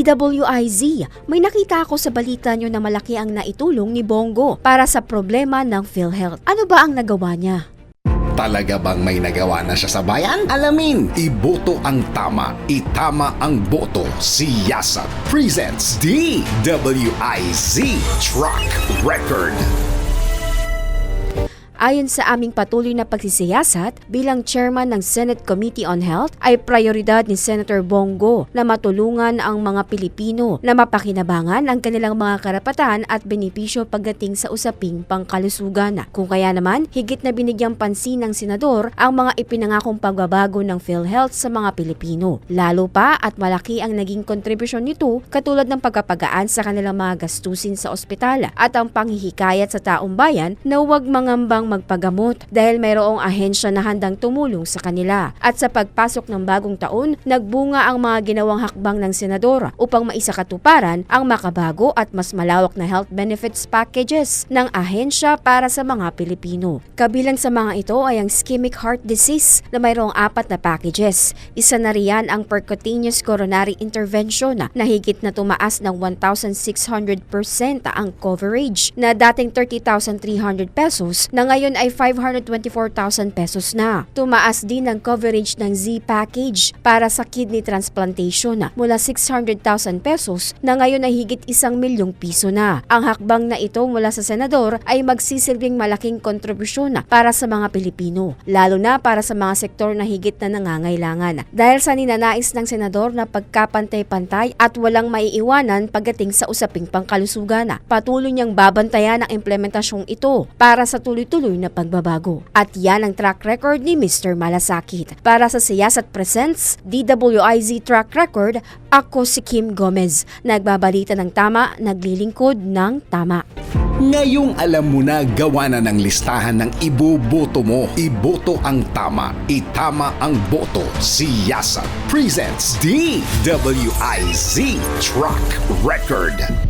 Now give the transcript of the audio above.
DWIZ, may nakita ako sa balita nyo na malaki ang naitulong ni Bongo para sa problema ng PhilHealth. Ano ba ang nagawa niya? Talaga bang may nagawa na siya sa bayan? Alamin, iboto ang tama, itama ang boto. Si Yasa presents DWIZ Truck Record. Ayon sa aming patuloy na pagsisiyasat bilang chairman ng Senate Committee on Health ay prioridad ni Senator Bongo na matulungan ang mga Pilipino na mapakinabangan ang kanilang mga karapatan at benepisyo pagdating sa usaping pangkalusugan. Kung kaya naman, higit na binigyang pansin ng senador ang mga ipinangakong pagbabago ng PhilHealth sa mga Pilipino. Lalo pa at malaki ang naging kontribusyon nito katulad ng pagkapagaan sa kanilang mga gastusin sa ospital at ang panghihikayat sa taong bayan na huwag mangambang magpagamot dahil mayroong ahensya na handang tumulong sa kanila. At sa pagpasok ng bagong taon, nagbunga ang mga ginawang hakbang ng senador upang maisakatuparan ang makabago at mas malawak na health benefits packages ng ahensya para sa mga Pilipino. Kabilang sa mga ito ay ang ischemic heart disease na mayroong apat na packages. Isa na riyan ang percutaneous coronary intervention na higit na tumaas ng 1,600% ang coverage na dating 30,300 pesos na ngayon ay 524,000 pesos na. Tumaas din ang coverage ng Z package para sa kidney transplantation mula 600,000 pesos na ngayon ay higit isang milyong piso na. Ang hakbang na ito mula sa senador ay magsisilbing malaking kontribusyon para sa mga Pilipino, lalo na para sa mga sektor na higit na nangangailangan. Dahil sa ninanais ng senador na pagkapantay-pantay at walang maiiwanan pagdating sa usaping pangkalusugan, patuloy niyang babantayan ang implementasyong ito para sa tuloy-tuloy na pagbabago. At yan ang track record ni Mr. Malasakit. Para sa Siyasat Presents, DWIZ Track Record, ako si Kim Gomez. Nagbabalita ng tama, naglilingkod ng tama. Ngayong alam mo na gawa na ng listahan ng iboboto mo. Iboto ang tama, itama ang boto. Si Yasa presents DWIZ Truck Record.